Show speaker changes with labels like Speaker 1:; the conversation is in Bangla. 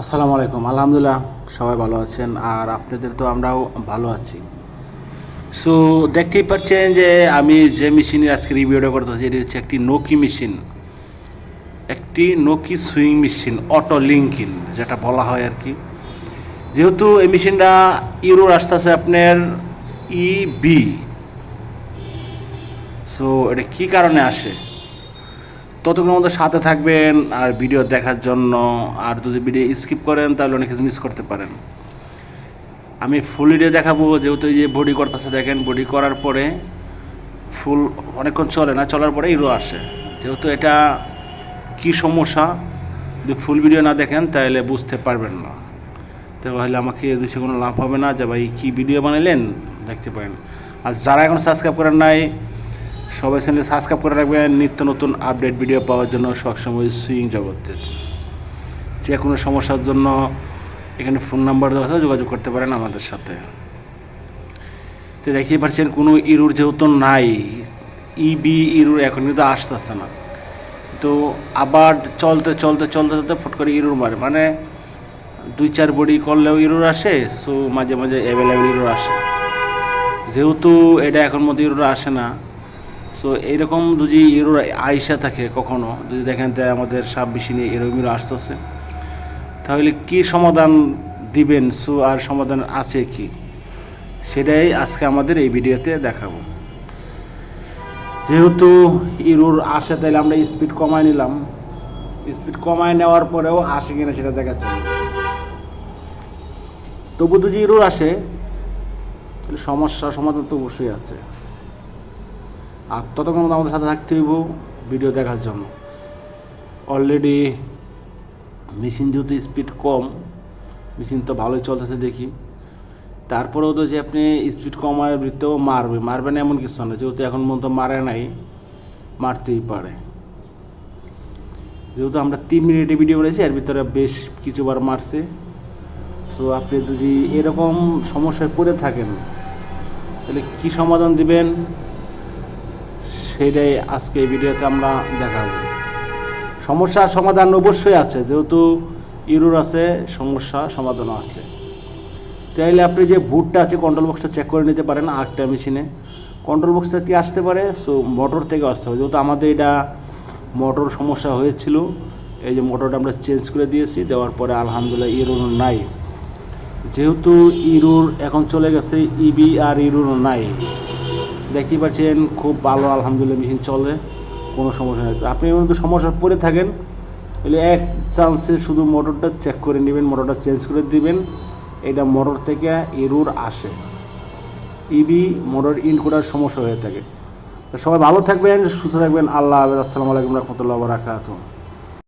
Speaker 1: আসসালামু আলাইকুম। আলহামদুলিল্লাহ, সবাই ভালো আছেন আর আপনাদের তো আমরাও ভালো আছি। সো দেখতেই পাচ্ছেন যে আমি যে মেশিনের আজকে রিভিউটা করতে হচ্ছে এটি হচ্ছে একটি নোকি মেশিন একটি নোকি সুইং মেশিন অটো লিঙ্কিন যেটা বলা হয় আর কি। যেহেতু এই মেশিনটা ইউরোর আসতেছে আপনার ই বি সো এটা কী কারণে আসে? ততক্ষণ আমাদের সাথে থাকবেন আর ভিডিও দেখার জন্য। আর যদি ভিডিও স্কিপ করেন, তাহলে অনেক কিছু মিস করতে পারেন। আমি ফুল ভিডিও দেখাবো, যেহেতু যে বডি করতেছে, দেখেন বডি করার পরে ফুল অনেকক্ষণ চলে না, চলার পরে ইরো আসে। যেহেতু এটা কি সমস্যা? যদি ফুল ভিডিও না দেখেন, তাহলে বুঝতে পারবেন না। তাহলে আমাকে দুশো কোনো লাভ হবে না যে ভাই কী ভিডিও বানাইলেন? দেখতে পারেন। আর যারা এখন সাবস্ক্রাইব করেন নাই সবাই চ্যানেলে সাবস্ক্রাইব করে রাখবেন। নিত্য নতুন আপডেট ভিডিও পাওয়ার জন্য সবসময় সুইং জগতের। যে কোনো সমস্যার জন্য এখানে ফোন নাম্বার দেওয়া আছে, যোগাযোগ করতে পারেন আমাদের সাথে। তো দেখতেই পাচ্ছেন, কোনো ইরুর যেহেতু নাই, ইবি ইরুর এখন কিন্তু আসতেছে না। তো আবার চলতে চলতে চলতে চলতে ফট করে ইরুর মারে। মানে দুই, চার বডি করলেও ইরুর আসে সো মাঝে মাঝে অ্যাভেলেবেল ইরুর আসে। যেহেতু এটা এখন মধ্যে ইরুর আসে না সো এইরকম যদি ইরোর আইসা থাকে কখনো, যদি দেখেন তাই আমাদের সাব মেশিনে এরকম ইরো আসতেছে, তাহলে কি সমাধান দিবেন? সো, আর সমাধান আছে কি? সেটাই আজকে আমাদের এই ভিডিওতে দেখাবো। যেহেতু ইরোর আসে, তাহলে আমরা স্পিড কমায় নিলাম। স্পিড কমায় নেওয়ার পরেও আসে কিনা সেটা দেখাচ্ছি। তবু যদি ইরোর আসে সমস্যা, সমাধান তো অবশ্যই আছে। আর ততক্ষণ আমাদের সাথে থাকতে হইব ভিডিও দেখার জন্য। অলরেডি মেশিন যেহেতু স্পিড কম মেশিন তো ভালোই চলতেছে দেখি। তারপরেও তো যে আপনি স্পিড কমার বৃত্তেও মারবে মারবে না এমন কিছু না, যেহেতু এখন পর্যন্ত মারে নাই, মারতেই পারে। যেহেতু আমরা তিন মিনিটে ভিডিও করেছি এর ভিতরে বেশ কিছুবার মারছে। সো আপনি যদি এরকম সমস্যায় পড়ে থাকেন, তাহলে কি সমাধান দিবেন? সেটাই আজকে এই ভিডিওতে আমরা দেখাবো। সমস্যার সমাধান অবশ্যই আছে, যেহেতু ইউরোর আছে, সমস্যা সমাধানও আছে। তাইলে আপনি যে বুটটা আছে কন্ট্রোল বক্সটা চেক করে নিতে পারেন আরেকটা মেশিনে কন্ট্রোল বক্সটা কি আসতে পারে? সো মোটর থেকে আসতে হবে যেহেতু আমাদের এটা মোটর সমস্যা হয়েছিল, এই যে মোটরটা আমরা চেঞ্জ করে দিয়েছি, দেওয়ার পরে আলহামদুলিল্লাহ ইরোর নাই। যেহেতু ইরুর এখন চলে গেছে ইবি আর ইরুর নাই। দেখতেই পাচ্ছেন, খুব ভালো, আলহামদুলিল্লাহ, মেশিন চলে, কোনো সমস্যা নেই। আপনি তো সমস্যা পড়ে থাকেন, তাহলে এক চান্সে শুধু মোটরটা চেক করে নেবেন মোটরটা চেঞ্জ করে দিবেন। এটা মোটর থেকে এরুর আসে। ইবি মোটর ইন করার সমস্যা হয়ে থাকে। সবাই ভালো থাকবেন, সুস্থ থাকবেন। আল্লাহ আসসালামু আলাইকুম রহমতুল্লাহ বারাকাতুহ।